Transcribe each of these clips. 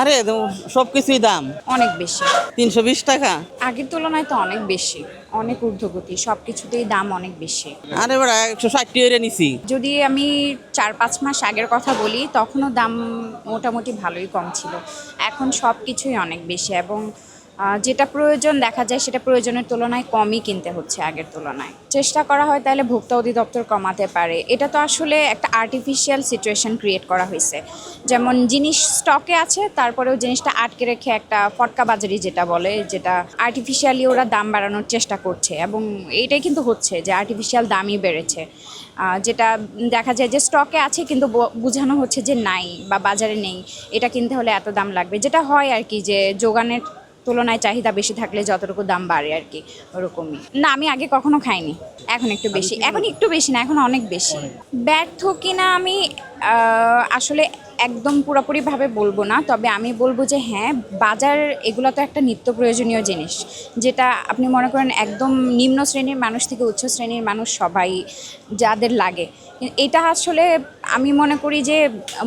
আরে সব কিছুই দাম? অনেক বেশি। তিনশো বিশ টাকা? আগের তুলনায় তো অনেক বেশি। অনেক ঊর্ধ্বগতি সব কিছুতেই দাম অনেক বেশি। আরে বড় একশো ষাটটি এরে নিছি। যদি আমি চার পাঁচ মাস আগের কথা বলি তখনও দাম মোটামুটি ভালোই কম ছিল। এখন সব কিছুই অনেক বেশি এবং যেটা প্রয়োজন দেখা যায় সেটা প্রয়োজনের তুলনায় কমই কিনতে হচ্ছে আগের তুলনায়। চেষ্টা করা হয় তাহলে ভোক্তা অধিদপ্তর কমাতে পারে। এটা তো আসলে একটা আর্টিফিশিয়াল সিচুয়েশন ক্রিয়েট করা হয়েছে। যেমন জিনিস স্টকে আছে, তারপরেও জিনিসটা আটকে রেখে একটা ফটকা বাজারি যেটা বলে, যেটা আর্টিফিশিয়ালি ওরা দাম বাড়ানোর চেষ্টা করছে এবং এইটাই কিন্তু হচ্ছে যে আর্টিফিশিয়াল দামই বেড়েছে। যেটা দেখা যায় যে স্টকে আছে কিন্তু বোঝানো হচ্ছে যে নাই বা বাজারে নেই, এটা কিনতে হলে এত দাম লাগবে। যেটা হয় আর কি যে যোগানের তুলনায় চাহিদা বেশি থাকলে যতটুকু দাম বাড়ে আর কি ওরকমই। না আমি আগে কখনো খাইনি এখন একটু বেশি এখন একটু বেশি না এখন অনেক বেশি। ব্যর্থ কিনা আমি আসলে একদম পুরোপুরিভাবে বলব না, তবে আমি বলব যে হ্যাঁ বাজার এগুলো তো একটা নিত্য প্রয়োজনীয় জিনিস, যেটা আপনি মনে করেন একদম নিম্ন শ্রেণির মানুষ থেকে উচ্চ শ্রেণির মানুষ সবাই যাদের লাগে। এটা আসলে আমি মনে করি যে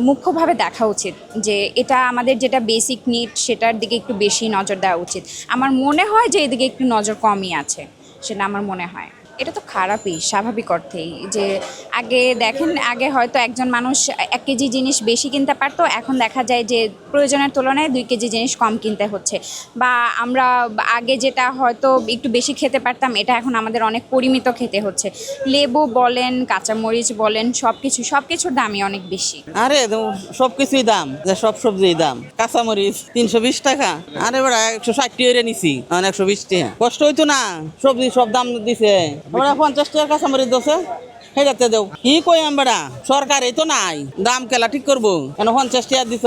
মুখ্যভাবে দেখা উচিত, যে এটা আমাদের যেটা বেসিক নিড সেটার দিকে একটু বেশি নজর দেওয়া উচিত। আমার মনে হয় যে এদিকে একটু নজর কমই আছে, সেটা আমার মনে হয়। এটা তো খারাপই, স্বাভাবিক অর্থেই। যে আগে দেখেন, আগে হয়তো একজন মানুষ এক কেজি জিনিস বেশি কিনতে পারতো, এখন দেখা যায় যে প্রয়োজনের তুলনায় দুই কেজি জিনিস কম কিনতে হচ্ছে। বা আমরা আগে যেটা হয়তো একটু বেশি খেতে পারতাম, এটা এখন আমাদের অনেক পরিমিত খেতে হচ্ছে। লেবু বলেন, কাঁচামরিচ বলেন সব কিছু সব কিছুর দামই অনেক বেশি। আরে সব কিছুই দাম সব সবজির দাম। কাঁচামরিচ তিনশো বিশ টাকা, আরে একশো ষাটটি এরে নিছি একশো বিশ টাকা। কষ্ট হইতো না, সবজি সব দাম দিছে। আমরা পঞ্চাশ টাকার কাঁচামরিচ দোষে যাতে দেও। কি কই আমরা সরকার এই তো নাই, দাম কেলা ঠিক করব? কেন পঞ্চাশ টাকা দিছ?